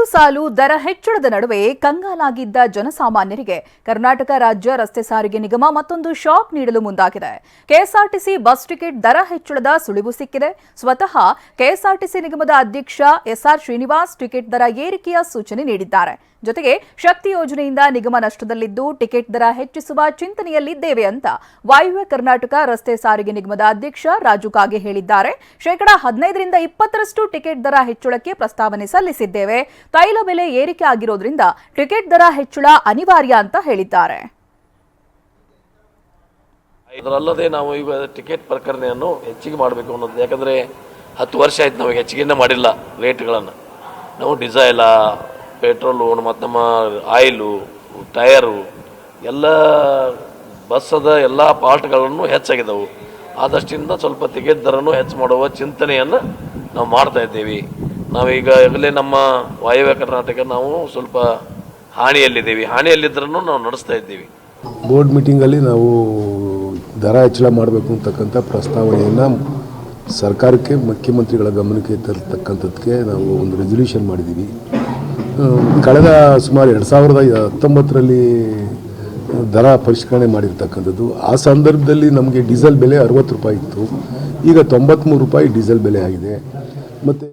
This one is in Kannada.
ಸಾಲು ಸಾಲು ದರ ಹೆಚ್ಚಳದ ನಡುವೆ ಕಂಗಾಲಾಗಿದ್ದ ಜನಸಾಮಾನ್ಯರಿಗೆ ಕರ್ನಾಟಕ ರಾಜ್ಯ ರಸ್ತೆ ಸಾರಿಗೆ ನಿಗಮ ಮತ್ತೊಂದು ಶಾಕ್ ನೀಡಲು ಮುಂದಾಗಿದೆ. ಕೆಎಸ್ಆರ್ಟಿಸಿ ಬಸ್ ಟಿಕೆಟ್ ದರ ಹೆಚ್ಚಳದ ಸುಳಿವು ಸಿಕ್ಕಿದೆ. ಸ್ವತಃ ಕೆಎಸ್ಆರ್ಟಿಸಿ ನಿಗಮದ ಅಧ್ಯಕ್ಷ ಎಸ್ಆರ್ ಶ್ರೀನಿವಾಸ್ ಟಿಕೆಟ್ ದರ ಏರಿಕೆಯ ಸೂಚನೆ ನೀಡಿದ್ದಾರೆ. ಜೊತೆಗೆ ಶಕ್ತಿ ಯೋಜನೆಯಿಂದ ನಿಗಮ ನಷ್ಟದಲ್ಲಿದ್ದು ಟಿಕೆಟ್ ದರ ಹೆಚ್ಚಿಸುವ ಚಿಂತನೆಯಲ್ಲಿದ್ದೇವೆ ಅಂತ ವಾಯುವ್ಯ ಕರ್ನಾಟಕ ರಸ್ತೆ ಸಾರಿಗೆ ನಿಗಮದ ಅಧ್ಯಕ್ಷ ರಾಜು ಕಾಗೆ ಹೇಳಿದ್ದಾರೆ. ಶೇಕಡಾ ಹದಿನೈದರಿಂದ ಇಪ್ಪತ್ತರಷ್ಟು ಟಿಕೆಟ್ ದರ ಹೆಚ್ಚಳಕ್ಕೆ ಪ್ರಸ್ತಾವನೆ ಸಲ್ಲಿಸಿದ್ದೇವೆ. ತೈಲ ಬೆಲೆ ಏರಿಕೆ ಆಗಿರೋದ್ರಿಂದ ಟಿಕೆಟ್ ದರ ಹೆಚ್ಚಳ ಅನಿವಾರ್ಯ ಅಂತ ಹೇಳಿದ್ದಾರೆ. ಇದರಲ್ಲದೆ ನಾವು ಈಗ ಟಿಕೆಟ್ ಪ್ರಕರಣೆಯನ್ನು ಹೆಚ್ಚಿಗೆ ಮಾಡಬೇಕು ಅನ್ನೋದು, ಯಾಕಂದರೆ ಹತ್ತು ವರ್ಷ ಆಯ್ತು ನಾವು ಹೆಚ್ಚಿಗೆನೇ ಮಾಡಿಲ್ಲ ರೇಟ್ಗಳನ್ನು. ನಾವು ಡಿಸೈಲ, ಪೆಟ್ರೋಲು ಮತ್ತು ನಮ್ಮ ಆಯಿಲು, ಟಯರು, ಎಲ್ಲ ಬಸ್ಸದ ಎಲ್ಲ ಪಾರ್ಟ್ಗಳನ್ನು ಹೆಚ್ಚಾಗಿದ್ದವು. ಆದಷ್ಟಿಂದ ಸ್ವಲ್ಪ ಟಿಕೆಟ್ ದರನೂ ಹೆಚ್ಚು ಮಾಡುವ ಚಿಂತನೆಯನ್ನು ನಾವು ಮಾಡ್ತಾ ಇದ್ದೀವಿ. ನಾವೀಗ ಈಗಲೇ ನಮ್ಮ ವಾಯುವ್ಯ ಕರ್ನಾಟಕ ನಾವು ಸ್ವಲ್ಪ ಹಾನಿಯಲ್ಲಿದ್ದೀವಿ. ಹಾನಿಯಲ್ಲಿದ್ದರೂ ನಾವು ನಡೆಸ್ತಾ ಇದ್ದೀವಿ. ಬೋರ್ಡ್ ಮೀಟಿಂಗಲ್ಲಿ ನಾವು ದರ ಹೆಚ್ಚಳ ಮಾಡಬೇಕು ಅಂತಕ್ಕಂಥ ಪ್ರಸ್ತಾವನೆಯನ್ನು ಸರ್ಕಾರಕ್ಕೆ, ಮುಖ್ಯಮಂತ್ರಿಗಳ ಗಮನಕ್ಕೆ ತರತಕ್ಕಂಥದ್ದಕ್ಕೆ ನಾವು ಒಂದು ರೆಸೊಲ್ಯೂಷನ್ ಮಾಡಿದ್ದೀವಿ. ಕಳೆದ ಸುಮಾರು ಎರಡು ಸಾವಿರದ ಹತ್ತೊಂಬತ್ತರಲ್ಲಿ ದರ ಪರಿಷ್ಕರಣೆ ಮಾಡಿರ್ತಕ್ಕಂಥದ್ದು. ಆ ಸಂದರ್ಭದಲ್ಲಿ ನಮಗೆ ಡೀಸೆಲ್ ಬೆಲೆ ಅರವತ್ತು ರೂಪಾಯಿ ಇತ್ತು. ಈಗ ತೊಂಬತ್ತ್ಮೂರು ರೂಪಾಯಿ ಡೀಸೆಲ್ ಬೆಲೆ ಆಗಿದೆ. ಮತ್ತು